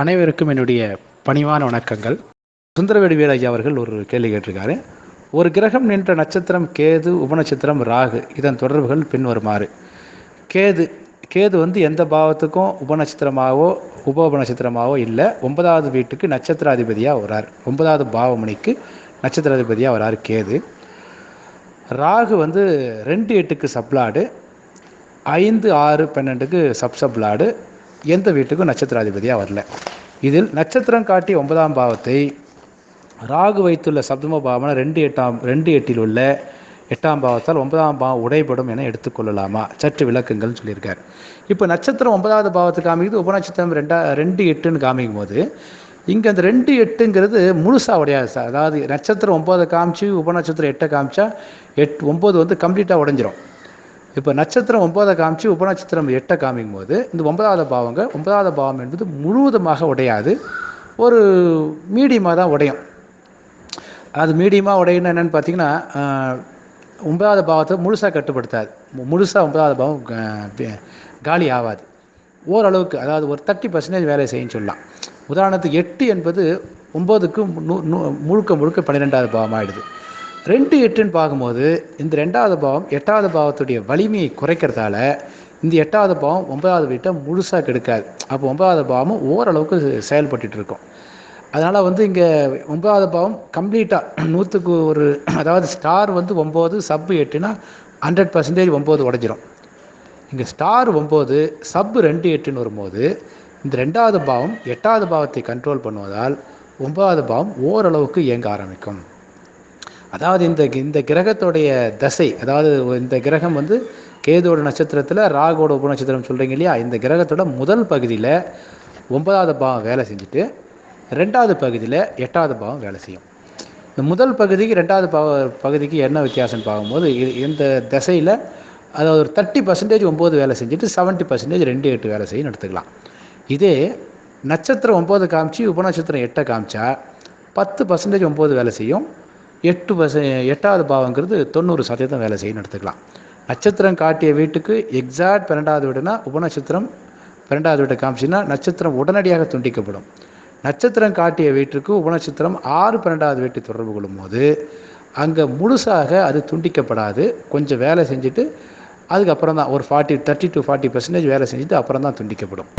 அனைவருக்கும் என்னுடைய பணிவான வணக்கங்கள். சுந்தரவேடி வீரய்யா அவர்கள் ஒரு கேள்வி கேட்டிருக்காரு. ஒரு கிரகம் நின்ற நட்சத்திரம் கேது உபநட்சத்திரம் ராகு. இதன் தொடர்புகள் பின்வருமாறு. கேது கேது வந்து எந்த பாவத்துக்கும் உபநட்சத்திரமாகவோ உப உபநட்சத்திரமாகவோ இல்லை. ஒன்பதாவது வீட்டுக்கு நட்சத்திராதிபதியாக வரார். ஒன்பதாவது பாவமணிக்கு நட்சத்திராதிபதியாக வரார் கேது. ராகு வந்து ரெண்டு எட்டுக்கு சப்லாடு. ஐந்து ஆறு பன்னெண்டுக்கு சப் சப்லாடு எந்த வீட்டுக்கும் நட்சத்திராதிபதியாக வரல. இதில் நட்சத்திரம் காட்டி ஒன்பதாம் பாவத்தை ராகு வைத்துள்ள சப்தம பாவன ரெண்டு எட்டாம் ரெண்டு எட்டில் உள்ள எட்டாம் பாவத்தால் ஒன்பதாம் பாவம் உடைபடும் என எடுத்துக்கொள்ளலாமா சற்று விளக்குங்கள்னு சொல்லியிருக்கார். இப்போ நட்சத்திரம் ஒன்பதாவது பாவத்துக்கு காமிக்குது உபநட்சத்திரம் ரெண்டா ரெண்டு எட்டுன்னு காமிக்கும் போது இங்கே அந்த ரெண்டு எட்டுங்கிறது முழுசாக உடையாது சார். அதாவது நட்சத்திரம் ஒம்பதை காமிச்சு உபநட்சத்திரம் எட்டை காமிச்சா எட் ஒம்பது வந்து கம்ப்ளீட்டாக உடஞ்சிரும். இப்போ நட்சத்திரம் ஒன்பதை காமிச்சு உபநட்சத்திரம் எட்டை காமிக்கும் போது இந்த ஒன்பதாவது பாவங்க ஒன்பதாவது பாவம் என்பது முழுவதுமாக உடையாது. ஒரு மீடியமாக தான் உடையும். அது மீடியமாக உடையணும் என்னென்னு பார்த்தீங்கன்னா ஒன்பதாவது பாவத்தை முழுசாக கட்டுப்படுத்தாது. முழுசாக ஒன்பதாவது பாவம் காலி ஆகாது ஓரளவுக்கு அதாவது ஒரு தேர்ட்டி பர்சன்டேஜ் வேலை செய்யுன்னு சொல்லலாம். உதாரணத்துக்கு எட்டு என்பது ஒம்போதுக்கு முழுக்க முழுக்க பன்னிரெண்டாவது பாவம் ஆயிடுது ரெண்டு எட்டுன்னு பார்க்கும்போது இந்த ரெண்டாவது பாவம் எட்டாவது பாவத்துடைய வலிமையை குறைக்கிறதால இந்த எட்டாவது பாவம் ஒன்பதாவது வீட்டை முழுசாக கெடுக்காது. அப்போ ஒன்பதாவது பாவமும் ஓரளவுக்கு செயல்பட்டு இருக்கும் அதனால் வந்து இங்கே ஒன்பதாவது பாவம் கம்ப்ளீட்டாக நூற்றுக்கு ஒரு அதாவது ஸ்டார் வந்து ஒம்பது சப்பு எட்டுனா ஹண்ட்ரட் பர்சன்டேஜ் ஒம்பது உடஞ்சிரும். இங்கே ஸ்டார் ஒம்பது சப்பு ரெண்டு எட்டுன்னு வரும்போது இந்த ரெண்டாவது பாவம் எட்டாவது பாவத்தை கண்ட்ரோல் பண்ணுவதால் ஒன்பதாவது பாவம் ஓரளவுக்கு இயங்க ஆரம்பிக்கும். அதாவது இந்த இந்த கிரகத்துடைய தசை அதாவது இந்த கிரகம் வந்து கேதோட நட்சத்திரத்தில் ராகோட உபநட்சத்திரம் சொல்கிறீங்க இல்லையா? இந்த கிரகத்தோட முதல் பகுதியில் ஒன்பதாவது பாவம் வேலை செஞ்சுட்டு ரெண்டாவது பகுதியில் எட்டாவது பாவம் வேலை செய்யும். இந்த முதல் பகுதிக்கு ரெண்டாவது பாவ பகுதிக்கு என்ன வித்தியாசம்னு பார்க்கும்போது இது இந்த திசையில் அதாவது ஒரு தேர்ட்டி பர்சன்டேஜ் ஒம்பது வேலை செஞ்சுட்டு செவன்ட்டி பர்சன்டேஜ் ரெண்டு எட்டு வேலை செய்யும் எடுத்துக்கலாம். இதே நட்சத்திரம் ஒம்பது காமிச்சு உபநட்சத்திரம் எட்டை காமிச்சா பத்து பர்சன்டேஜ் ஒம்பது வேலை செய்யும். எட்டு வச எட்டாவது பாவங்கிறது தொண்ணூறு சதவீதம் வேலை செய்யணும் எடுத்துக்கலாம். நட்சத்திரம் காட்டிய வீட்டுக்கு எக்ஸாக்ட் பன்னெண்டாவது வீடுனா உபநட்சத்திரம் பன்னெண்டாவது வீட்டை காமிச்சுன்னா நட்சத்திரம் உடனடியாக துண்டிக்கப்படும். நட்சத்திரம் காட்டிய வீட்டுக்கு உபநட்சத்திரம் ஆறு பன்னெண்டாவது வீட்டை தொடர்பு கொள்ளும்போது அங்கே முழுசாக அது துண்டிக்கப்படாது. கொஞ்சம் வேலை செஞ்சுட்டு அதுக்கப்புறம் தான் ஒரு forty thirty to forty percentage வேலை செஞ்சுட்டு அப்புறம் தான் துண்டிக்கப்படும்.